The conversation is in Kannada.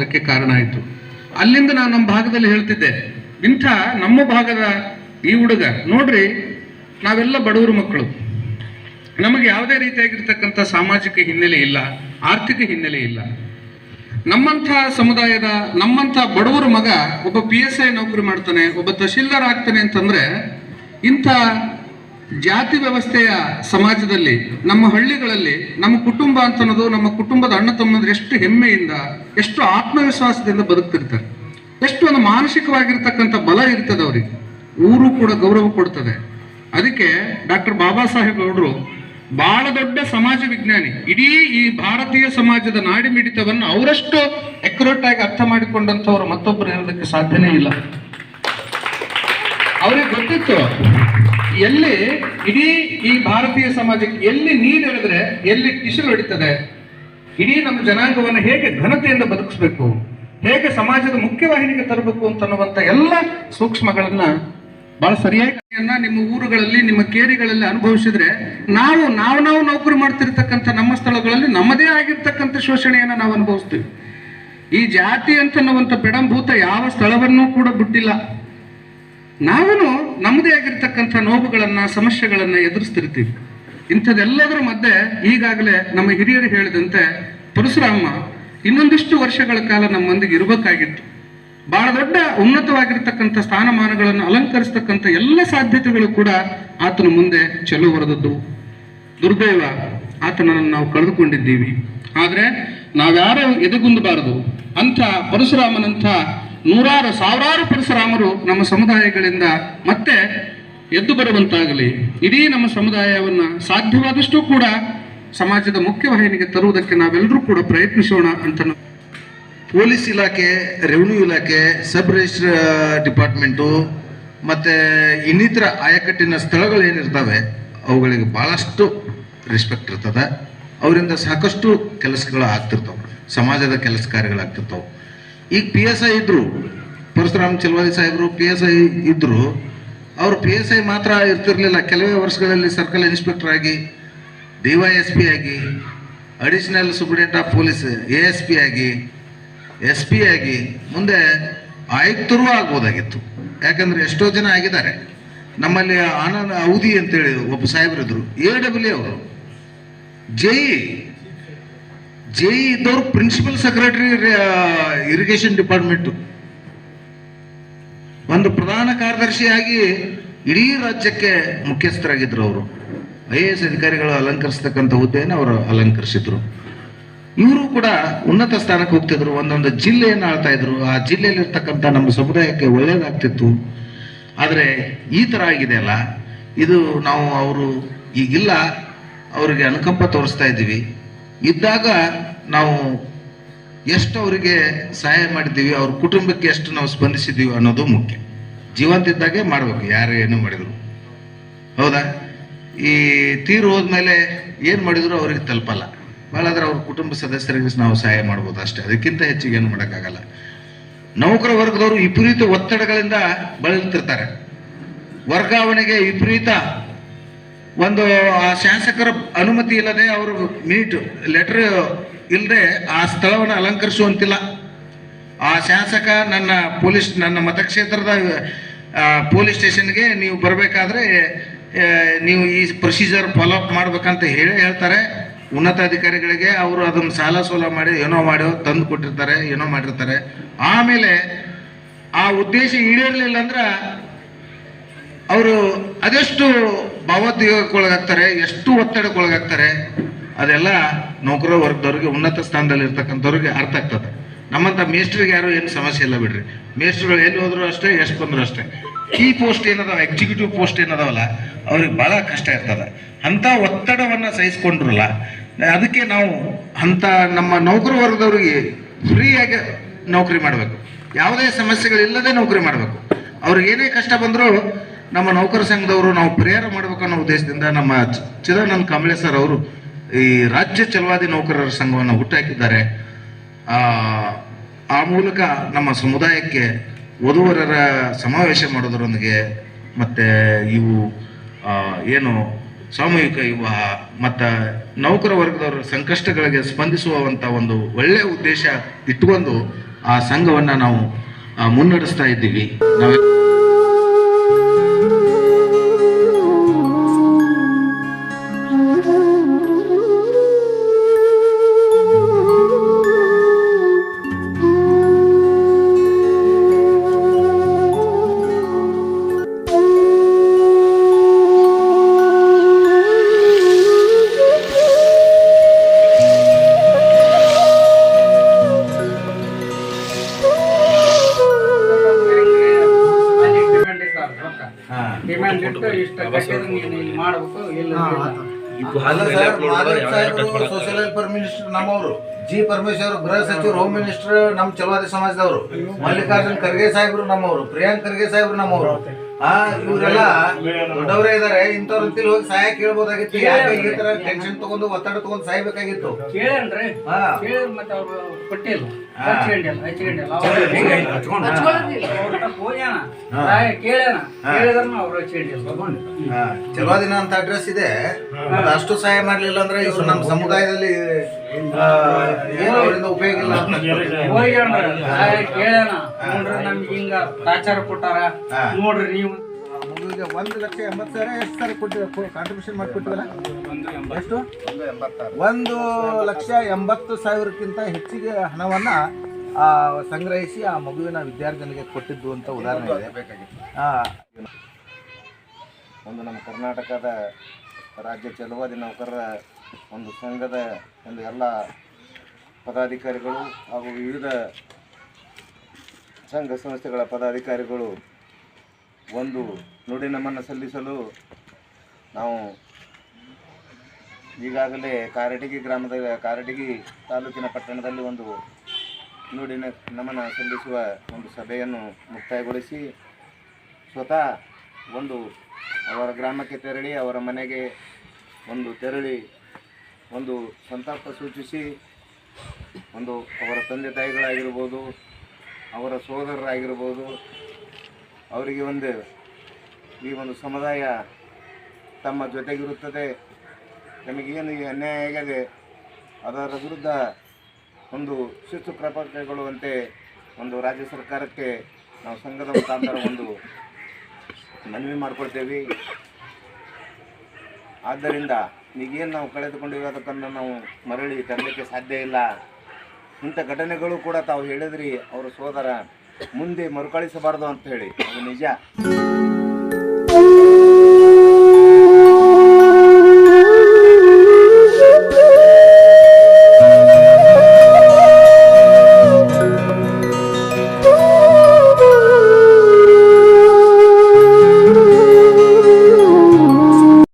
ಆಗೋದಕ್ಕೆ ಕಾರಣ ಆಯಿತು. ಅಲ್ಲಿಂದ ನಾನು ನಮ್ಮ ಭಾಗದಲ್ಲಿ ಹೇಳ್ತಿದ್ದೆ, ಇಂಥ ನಮ್ಮ ಭಾಗದ ಈ ಹುಡುಗ, ನೋಡ್ರಿ, ನಾವೆಲ್ಲ ಬಡವರು ಮಕ್ಕಳು. ನಮಗೆ ಯಾವುದೇ ರೀತಿಯಾಗಿರ್ತಕ್ಕಂಥ ಸಾಮಾಜಿಕ ಹಿನ್ನೆಲೆ ಇಲ್ಲ, ಆರ್ಥಿಕ ಹಿನ್ನೆಲೆ ಇಲ್ಲ. ನಮ್ಮಂಥ ಸಮುದಾಯದ, ನಮ್ಮಂಥ ಬಡವರ ಮಗ ಒಬ್ಬ ಪಿ ಎಸ್ ಐ ನೌಕರಿ ಮಾಡ್ತಾನೆ, ಒಬ್ಬ ತಹಶೀಲ್ದಾರ್ ಆಗ್ತಾನೆ ಅಂತಂದ್ರೆ ಇಂಥ ಜಾತಿ ವ್ಯವಸ್ಥೆಯ ಸಮಾಜದಲ್ಲಿ, ನಮ್ಮ ಹಳ್ಳಿಗಳಲ್ಲಿ, ನಮ್ಮ ಕುಟುಂಬ ಅಂತ ಅನ್ನೋದು ನಮ್ಮ ಕುಟುಂಬದ ಅಣ್ಣ ತಮ್ಮಂದ್ರೆ ಎಷ್ಟು ಹೆಮ್ಮೆಯಿಂದ, ಎಷ್ಟು ಆತ್ಮವಿಶ್ವಾಸದಿಂದ ಬದುಕ್ತಿರ್ತಾರೆ. ಎಷ್ಟು ಒಂದು ಮಾನಸಿಕವಾಗಿರ್ತಕ್ಕಂಥ ಬಲ ಇರ್ತದೆ ಅವರಿಗೆ. ಊರು ಕೂಡ ಗೌರವ ಕೊಡ್ತದೆ. ಅದಕ್ಕೆ ಡಾಕ್ಟರ್ ಬಾಬಾ ಸಾಹೇಬ್ ಅವರು ಬಹಳ ದೊಡ್ಡ ಸಮಾಜ ವಿಜ್ಞಾನಿ. ಇಡೀ ಈ ಭಾರತೀಯ ಸಮಾಜದ ನಾಡಿ ಮಿಡಿತವನ್ನು ಅವರಷ್ಟು ಅಕ್ಯುರೇಟ್ ಆಗಿ ಅರ್ಥ ಮಾಡಿಕೊಂಡಂಥವ್ರು ಮತ್ತೊಬ್ಬರು ಇರೋದಕ್ಕೆ ಸಾಧ್ಯನೇ ಇಲ್ಲ. ಅವ್ರಿಗೆ ಗೊತ್ತಿತ್ತು. ಎಲ್ಲಿ ಇಡೀ ಈ ಭಾರತೀಯ ಸಮಾಜಕ್ಕೆ ಎಲ್ಲಿ ನೀರು ಎಳೆದ್ರೆ ಎಲ್ಲಿ ಟಿಶಲ್ ಹೊಡಿತದೆ? ಇಡೀ ನಮ್ಮ ಜನಾಂಗವನ್ನು ಹೇಗೆ ಘನತೆಯಿಂದ ಬದುಕಿಸ್ಬೇಕು? ಹೇಗೆ ಸಮಾಜದ ಮುಖ್ಯವಾಹಿನಿಗೆ ತರಬೇಕು ಅಂತನ್ನುವಂತ ಎಲ್ಲ ಸೂಕ್ಷ್ಮಗಳನ್ನ ಬಹಳ ಸರಿಯಾಗಿ ನಿಮ್ಮ ಊರುಗಳಲ್ಲಿ, ನಿಮ್ಮ ಕೇರಿಗಳಲ್ಲಿ ಅನುಭವಿಸಿದ್ರೆ ನಾವು ನಾವು ನಾವು ನೌಕರಿ ಮಾಡ್ತಿರ್ತಕ್ಕಂಥ ನಮ್ಮ ಸ್ಥಳಗಳಲ್ಲಿ ನಮ್ಮದೇ ಆಗಿರ್ತಕ್ಕಂಥ ಶೋಷಣೆಯನ್ನು ನಾವು ಅನುಭವಿಸ್ತೀವಿ. ಈ ಜಾತಿ ಅಂತನ್ನುವಂಥ ಪೆಡಂಭೂತ ಯಾವ ಸ್ಥಳವನ್ನೂ ಕೂಡ ಬಿಟ್ಟಿಲ್ಲ. ನಾವು ನಮ್ಮದೇ ಆಗಿರ್ತಕ್ಕಂಥ ನೋವುಗಳನ್ನ, ಸಮಸ್ಯೆಗಳನ್ನ ಎದುರಿಸ್ತಿರ್ತೀವಿ. ಇಂಥದ್ದೆಲ್ಲದರ ಮಧ್ಯೆ ಈಗಾಗಲೇ ನಮ್ಮ ಹಿರಿಯರು ಹೇಳಿದಂತೆ ಪರಶುರಾಮ ಇನ್ನೊಂದಿಷ್ಟು ವರ್ಷಗಳ ಕಾಲ ನಮ್ಮೊಂದಿಗೆ ಇರಬೇಕಾಗಿತ್ತು. ಬಹಳ ದೊಡ್ಡ ಉನ್ನತವಾಗಿರ್ತಕ್ಕಂಥ ಸ್ಥಾನಮಾನಗಳನ್ನು ಅಲಂಕರಿಸ್ತಕ್ಕಂಥ ಎಲ್ಲ ಸಾಧ್ಯತೆಗಳು ಕೂಡ ಆತನ ಮುಂದೆ ಚೆಲು ಬರೆದದ್ದು ದುರ್ದೈವ, ಆತನನ್ನು ನಾವು ಕಳೆದುಕೊಂಡಿದ್ದೀವಿ. ಆದರೆ ನಾವ್ಯಾರು ಎದೆಗುಂದಬಾರದು. ಅಂಥ ಪರಶುರಾಮನಂಥ ನೂರಾರು ಸಾವಿರಾರು ಪರಶುರಾಮರು ನಮ್ಮ ಸಮುದಾಯಗಳಿಂದ ಮತ್ತೆ ಎದ್ದು ಬರುವಂತಾಗಲಿ. ಇಡೀ ನಮ್ಮ ಸಮುದಾಯವನ್ನ ಸಾಧ್ಯವಾದಷ್ಟು ಕೂಡ ಸಮಾಜದ ಮುಖ್ಯವಾಹಿನಿಗೆ ತರುವುದಕ್ಕೆ ನಾವೆಲ್ಲರೂ ಕೂಡ ಪ್ರಯತ್ನಿಸೋಣ ಅಂತ ಪೊಲೀಸ್ ಇಲಾಖೆ, ರೆವಿನ್ಯೂ ಇಲಾಖೆ, ಸಬ್ ರಿಜಿಸ್ಟರ್ ಡಿಪಾರ್ಟ್ಮೆಂಟು, ಮತ್ತು ಇನ್ನಿತರ ಆಯಕಟ್ಟಿನ ಸ್ಥಳಗಳು ಏನಿರ್ತವೆ, ಅವುಗಳಿಗೆ ಭಾಳಷ್ಟು ರೆಸ್ಪೆಕ್ಟ್ ಇರ್ತದೆ. ಅವರಿಂದ ಸಾಕಷ್ಟು ಕೆಲಸಗಳು ಆಗ್ತಿರ್ತಾವೆ. ಸಮಾಜದ ಕೆಲಸ ಕಾರ್ಯಗಳಾಗ್ತಿರ್ತಾವೆ. ಈಗ ಪಿ ಎಸ್ ಐ ಇದ್ರು, ಪರಶುರಾಮ್ ಚಲವಾದಿ ಸಾಹೇಬರು ಪಿ ಎಸ್ ಐ ಇದ್ರು, ಅವರು ಪಿ ಎಸ್ ಐ ಮಾತ್ರ ಇರ್ತಿರ್ಲಿಲ್ಲ. ಕೆಲವೇ ವರ್ಷಗಳಲ್ಲಿ ಸರ್ಕಲ್ ಇನ್ಸ್ಪೆಕ್ಟರ್ ಆಗಿ ಡಿ ವೈ ಎಸ್ ಪಿ ಆಗಿ additional superintendent of police A S P ಆಗಿ ಎಸ್ ಪಿ ಆಗಿ, ಮುಂದೆ ಆಯುಕ್ತರೂ ಆಗ್ಬೋದಾಗಿತ್ತು. ಯಾಕಂದ್ರೆ ಎಷ್ಟೋ ಜನ ಆಗಿದ್ದಾರೆ. ನಮ್ಮಲ್ಲಿ ಆನಂದ್ ಅವಧಿ ಅಂತೇಳಿ ಒಬ್ಬ ಸಾಹೇಬರಿದ್ರು ಎ ಡಬ್ಲ್ಯೂ ಅವರು. ಜೈ ಜೈ ಇದ್ದವರು ಪ್ರಿನ್ಸಿಪಲ್ ಸೆಕ್ರೆಟರಿ ಇರಿಗೇಷನ್ ಡಿಪಾರ್ಟ್ಮೆಂಟು ಒಂದು ಪ್ರಧಾನ ಕಾರ್ಯದರ್ಶಿಯಾಗಿ ಇಡೀ ರಾಜ್ಯಕ್ಕೆ ಮುಖ್ಯಸ್ಥರಾಗಿದ್ದರು ಅವರು. ಐ ಎ ಎಸ್ ಅಧಿಕಾರಿಗಳು ಅಲಂಕರಿಸ್ತಕ್ಕಂಥ ಹುದ್ದೆಯನ್ನು ಅವರು ಅಲಂಕರಿಸಿದ್ರು. ಇವರು ಕೂಡ ಉನ್ನತ ಸ್ಥಾನಕ್ಕೆ ಹೋಗ್ತಿದ್ರು, ಒಂದೊಂದು ಜಿಲ್ಲೆಯನ್ನು ಆಳ್ತಾ ಇದ್ರು. ಆ ಜಿಲ್ಲೆಯಲ್ಲಿರ್ತಕ್ಕಂಥ ನಮ್ಮ ಸಮುದಾಯಕ್ಕೆ ಒಳ್ಳೇದಾಗ್ತಿತ್ತು. ಆದರೆ ಈ ಥರ ಆಗಿದೆ ಅಲ್ಲ. ಇದು ನಾವು ಅವರು ಈಗಿಲ್ಲ ಅವರಿಗೆ ಅನುಕಂಪ ತೋರಿಸ್ತಾ ಇದ್ದೀವಿ. ಇದ್ದಾಗ ನಾವು ಎಷ್ಟು ಅವರಿಗೆ ಸಹಾಯ ಮಾಡಿದ್ದೀವಿ, ಅವ್ರ ಕುಟುಂಬಕ್ಕೆ ಎಷ್ಟು ನಾವು ಸ್ಪಂದಿಸಿದ್ದೀವಿ ಅನ್ನೋದು ಮುಖ್ಯ. ಜೀವಂತ ಇದ್ದಾಗೆ ಮಾಡ್ಬೇಕು, ಯಾರು ಏನು ಮಾಡಿದ್ರು. ಹೌದಾ? ಈ ತೀರು ಹೋದ್ಮೇಲೆ ಏನು ಮಾಡಿದ್ರು ಅವ್ರಿಗೆ ತಲುಪಲ್ಲ. ಭಾಳಾದ್ರೆ ಅವ್ರ ಕುಟುಂಬ ಸದಸ್ಯರಿಗೆ ನಾವು ಸಹಾಯ ಮಾಡ್ಬೋದು ಅಷ್ಟೇ. ಅದಕ್ಕಿಂತ ಹೆಚ್ಚಿಗೆ ಏನು ಮಾಡೋಕ್ಕಾಗಲ್ಲ. ನೌಕರ ವರ್ಗದವರು ವಿಪರೀತ ಒತ್ತಡಗಳಿಂದ ಬಳಲ್ತಿರ್ತಾರೆ. ವರ್ಗಾವಣೆಗೆ ವಿಪರೀತ ಒಂದು, ಆ, ಶಾಸಕರ ಅನುಮತಿ ಇಲ್ಲದೆ ಅವರು ಮೀಟ್ ಲೆಟರ್ ಇಲ್ಲದೆ ಆ ಸ್ಥಳವನ್ನು ಅಲಂಕರಿಸುವಂತಿಲ್ಲ. ಆ ಶಾಸಕ ನನ್ನ ಪೊಲೀಸ್, ನನ್ನ ಮತಕ್ಷೇತ್ರದ ಪೊಲೀಸ್ ಸ್ಟೇಷನ್ಗೆ ನೀವು ಬರಬೇಕಾದ್ರೆ ನೀವು ಈ ಪ್ರೊಸೀಜರ್ ಫಾಲೋ ಅಪ್ ಮಾಡ್ಬೇಕಂತ ಹೇಳಿ ಹೇಳ್ತಾರೆ. ಉನ್ನತ ಅಧಿಕಾರಿಗಳಿಗೆ ಅವರು ಅದನ್ನು ಸಾಲ ಸೋಲ ಮಾಡಿ, ಏನೋ ಮಾಡೋ, ತಂದು ಕೊಟ್ಟಿರ್ತಾರೆ, ಏನೋ ಮಾಡಿರ್ತಾರೆ. ಆಮೇಲೆ ಆ ಉದ್ದೇಶ ಈಡೇರಲಿಲ್ಲ ಅಂದ್ರೆ ಅವರು ಅದೆಷ್ಟು ಭಾವೋದ್ಯೋಗಕ್ಕೊಳಗಾಗ್ತಾರೆ ಎಷ್ಟು ಒತ್ತಡಕ್ಕೊಳಗಾಗ್ತಾರೆ, ಅದೆಲ್ಲ ನೌಕರ ವರ್ಗದವ್ರಿಗೆ ಉನ್ನತ ಸ್ಥಾನದಲ್ಲಿ ಇರ್ತಕ್ಕಂಥವ್ರಿಗೆ ಅರ್ಥ ಆಗ್ತದೆ. ನಮ್ಮಂಥ ಮೇಸ್ಟ್ರಿಗೆ ಯಾರು ಏನು ಸಮಸ್ಯೆ ಇಲ್ಲ ಬಿಡ್ರಿ. ಮೇಸ್ಟ್ರುಗಳು ಎಲ್ಲಿ ಹೋದ್ರು ಅಷ್ಟೇ, ಎಷ್ಟು ಬಂದ್ರು ಅಷ್ಟೇ. ಕೀ ಪೋಸ್ಟ್ ಏನದಾವ, ಎಕ್ಸಿಕ್ಯೂಟಿವ್ ಪೋಸ್ಟ್ ಏನದಾವಲ್ಲ, ಅವ್ರಿಗೆ ಭಾಳ ಕಷ್ಟ ಇರ್ತದೆ. ಅಂಥ ಒತ್ತಡವನ್ನು ಸಹಿಸ್ಕೊಂಡ್ರಲ್ಲ, ಅದಕ್ಕೆ ನಾವು ಅಂಥ ನಮ್ಮ ನೌಕರ ವರ್ಗದವ್ರಿಗೆ ಫ್ರೀಯಾಗಿ ನೌಕರಿ ಮಾಡಬೇಕು. ಯಾವುದೇ ಸಮಸ್ಯೆಗಳಿಲ್ಲದೆ ನೌಕರಿ ಮಾಡಬೇಕು. ಅವ್ರಿಗೆ ಏನೇ ಕಷ್ಟ ಬಂದರೂ ನಮ್ಮ ನೌಕರ ಸಂಘದವರು ನಾವು ಪರಿಹಾರ ಮಾಡಬೇಕು ಅನ್ನೋ ಉದ್ದೇಶದಿಂದ ನಮ್ಮ ಚಿದಾನಂದ ಕಾಂಬ್ಳೆ ಸರ್ ಅವರು ಈ ರಾಜ್ಯ ಚಲವಾದಿ ನೌಕರರ ಸಂಘವನ್ನು ಹುಟ್ಟಾಕಿದ್ದಾರೆ ಆ, ಮೂಲಕ ನಮ್ಮ ಸಮುದಾಯಕ್ಕೆ ವಧುವರರ ಸಮಾವೇಶ ಮಾಡೋದರೊಂದಿಗೆ ಮತ್ತೆ ಇವು ಏನು ಸಾಮೂಹಿಕ ವಿವಾಹ ಮತ್ತು ನೌಕರ ವರ್ಗದವರ ಸಂಕಷ್ಟಗಳಿಗೆ ಸ್ಪಂದಿಸುವಂಥ ಒಂದು ಒಳ್ಳೆಯ ಉದ್ದೇಶ ಇಟ್ಟುಕೊಂಡು ಆ ಸಂಘವನ್ನ ನಾವು ಮುನ್ನಡೆಸ್ತಾ ಇದ್ದೀವಿ. ನಾವೇ ಡಿಮ್ಯಾಂಡ್ ಇಟ್ಟು ಇಷ್ಟ ಕಟ್ಟಿದ್ರೆ ನೀನು ಇಲ್ಲಿ ಮಾಡ್ಬೇಕು ಇಲ್ಲ ಸರ್ ಮಾಧವ್ ಸಾಹೇಬರು ಸೋಷಿಯಲ್ ವೆಲ್ಫೇರ್ ಮಿನಿಸ್ಟರ್ ನಮ್ಮವರು. ಜಿ ಪರಮೇಶ್ವರ್ ಗೃಹ ಸಚಿವರು ಹೋಮ್ ಮಿನಿಸ್ಟರ್ ನಮ್ಮ ಚಲವಾದಿ ಸಮಾಜದವರು. ಮಲ್ಲಿಕಾರ್ಜುನ್ ಖರ್ಗೆ ಸಾಹೇಬರು ನಮ್ಮವರು. ಪ್ರಿಯಾಂಕ್ ಖರ್ಗೆ ಸಾಹೇಬರು ನಮ್ಮವರು. ಆ ಇವರೆಲ್ಲ ದೊಡ್ಡವರೇ ಇದಾರೆ ಇಂಥವ್ರ ಹೋಗಿ ಸಹಾಯ ಕೇಳ್ಬೋದಾಗಿತ್ತು ಯಾಕೆ ಈ ತರ ಟೆನ್ಷನ್ ತಗೊಂಡು ಒತ್ತಡ ತಗೊಂಡು ಸಾಯ್ಬೇಕಾಗಿತ್ತು. ಚಲೋ ಹಾ. ಕೇಳಿದ್ರೆ ಮತ್ತೆ ಅವ್ರು ಕೊಟ್ಟಿಲ್ಲ. ಹಚ್ಕೊಂಡಿಲ್ಲ ಹಚ್ಕೊಂಡಿಲ್ಲ. ಕೇಳಿದ್ರು ಅವ್ರು ಹಚ್ಕೊಂಡಿಲ್ಲ. ತಗೊಂಡು ಹಾ, ದಿನ ಅಂತ ಅಡ್ರೆಸ್ ಇದೆ. ಅಷ್ಟು ಸಹಾಯ ಮಾಡ್ಲಿಲ್ಲ ಅಂದ್ರೆ ಇವ್ರು ನಮ್ಮ ಸಮುದಾಯದಲ್ಲಿ ಏನೋ ಅವರಿಂದ ಉಪಯೋಗ ಇಲ್ಲ ಕೇಳೋಣ ಕೇಳೋಣ ನೋಡ್ರಿ ನಮ್ಗೆ ಹಿಂಗ ಪ್ರಾಚಾರ ಕೊಟ್ಟಾರ. ನೋಡ್ರಿ ನೀವು ಒಂದು ಲಕ್ಷ ಎಂಬತ್ತು ಸಾವಿರ ಎಷ್ಟು ಸಾವಿರ ಕೊಟ್ಟಿವಿ ಕಾಂಟ್ರಿಬ್ಯೂಷನ್ ಮಾಡಿಕೊಟ್ಟಿವಲ್ಲ ಒಂದು ಲಕ್ಷ ಎಂಬತ್ತು ಸಾವಿರಕ್ಕಿಂತ ಹೆಚ್ಚಿಗೆ ಹಣವನ್ನ ಆ, ಸಂಗ್ರಹಿಸಿ ಆ ಮಗುವಿನ ವಿದ್ಯಾರ್ಥಿನಿಗೆ ಕೊಟ್ಟಿದ್ದು ಅಂತ ಉದಾಹರಣೆ ಇದೆ. ಒಂದು ನಮ್ಮ ಕರ್ನಾಟಕದ ರಾಜ್ಯ ಚಲುವಾದಿ ನೌಕರರ ಒಂದು ಸಂಘದ ಒಂದು ಎಲ್ಲ ಪದಾಧಿಕಾರಿಗಳು ಹಾಗೂ ವಿವಿಧ ಸಂಘ ಸಂಸ್ಥೆಗಳ ಪದಾಧಿಕಾರಿಗಳು ಒಂದು ನುಡಿ ನಮನ ಸಲ್ಲಿಸಲು ನಾವು ಈಗಾಗಲೇ ಕಾರಟಗಿ ಗ್ರಾಮದ, ಕಾರಟಗಿ ತಾಲೂಕಿನ ಪಟ್ಟಣದಲ್ಲಿ ಒಂದು ನುಡಿನ ನಮನ ಸಲ್ಲಿಸುವ ಒಂದು ಸಭೆಯನ್ನು ಮುಕ್ತಾಯಗೊಳಿಸಿ ಸ್ವತಃ ಒಂದು ಅವರ ಗ್ರಾಮಕ್ಕೆ ತೆರಳಿ, ಅವರ ಮನೆಗೆ ಒಂದು ತೆರಳಿ, ಒಂದು ಸಂತಾಪ ಸೂಚಿಸಿ, ಒಂದು ಅವರ ತಂದೆ ತಾಯಿಗಳಾಗಿರ್ಬೋದು, ಅವರ ಸೋದರರಾಗಿರ್ಬೋದು, ಅವರಿಗೆ ಒಂದು ಈ ಒಂದು ಸಮುದಾಯ ತಮ್ಮ ಜೊತೆಗಿರುತ್ತದೆ. ನಮಗೇನು ಅನ್ಯಾಯ ಆಗಿದೆ ಅದರ ವಿರುದ್ಧ ಒಂದು ಶಿಸ್ತು ಕ್ರಮ ಕೈಗೊಳ್ಳುವಂತೆ ಒಂದು ರಾಜ್ಯ ಸರ್ಕಾರಕ್ಕೆ ನಾವು ಸಂಘದ ಮುಖಾಂತರ ಒಂದು ಮನವಿ ಮಾಡಿಕೊಳ್ತೇವೆ. ಆದ್ದರಿಂದ ಈಗೇನು ನಾವು ಕಳೆದುಕೊಂಡಿವಿ ಅದಕ್ಕನ್ನು ನಾವು ಮರಳಿ ತರಲಿಕ್ಕೆ ಸಾಧ್ಯ ಇಲ್ಲ. ಇಂಥ ಘಟನೆಗಳು ಕೂಡ ತಾವು ಹೇಳಿದ್ರಿ, ಅವರ ಸೋದರ ಮುಂದೆ ಮರುಕಳಿಸಬಾರ್ದು ಅಂತ ಹೇಳಿ. ಅದು ನಿಜ.